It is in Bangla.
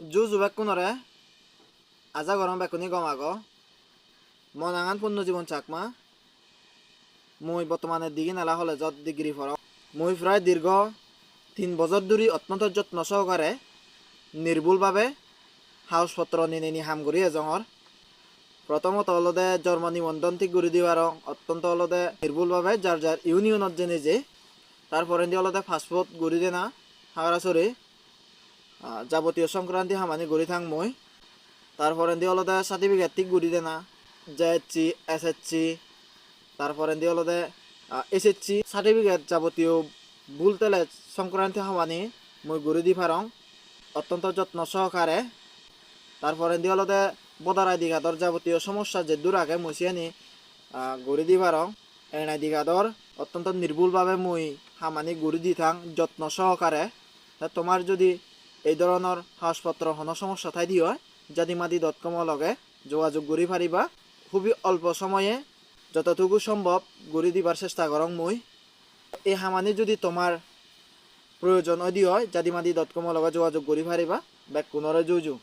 জু জুবেক কোনরে আজা গরম বেকুনি গম আগ মনাঙান পূর্ণ জীবন চাকমা। মই বর্তমানে দিঘি নালা কলেজত ডিগ্ৰী পঢ়ো মই প্ৰায় দীৰ্ঘ তিন বছৰ ধৰি অত্যন্ত যত্ন সহকাৰে নিৰ্ভুলভাৱে হাউচ পত্ৰ নি নি হাম কৰি এজঙৰ প্ৰথমত অলতে জন্ম নিবন্ধন ঠিক কৰি দিবাৰ অত্যন্ত অলতে নিৰ্ভুলভাৱে যাৰ যাৰ ইউনিয়নত যে নিজে। তারপরে দিয়ে অলতে ফাস্টফুড গড়ি দেনা। হাগড়াছড়ি যাবতীয় সংক্রান্তি হামানি গড়ি থাং মই। তারপরে দিয়ে অলতে সার্টিফিকেট ঠিক গড়ি দেনা জেএসসি এসএসসি তারপরে দিয়ে অলতে এসএসসি সার্টিফিকেট যাবতীয় ভুল তেলে সংক্রান্তি হামানি মই গড়ি দি ফারং অত্যন্ত যত্ন সহকারে তারপরে দিয়ে অলতে বদার আইডি কার্ডর যাবতীয় সমস্যা যে দূর আগে মচিয়ানি গড়ি দি ফারং এন আইডি কার্ডর অত্যন্ত নির্ভুলভাৱে মই সামানি গুৰি দি থাং যত্ন সহকাৰে। তা তোমাৰ যদি এই ধৰণৰ কাগজপত্ৰ হন সমস্যা ঠাই দি হয় জাদিমাদি ডট কমৰ লগে যোগাযোগ কৰি পাৰিবা। খুবই অল্প সময়ে যতটুকু সম্ভব গড়ি দিবার চেষ্টা করং মই। এই সামানি যদি তোমার প্রয়োজন অধি হয় জাদিমাদি ডট কমৰ লগে যোগাযোগ কৰি পাৰিবা। বেক পুনৰে যুঁজো।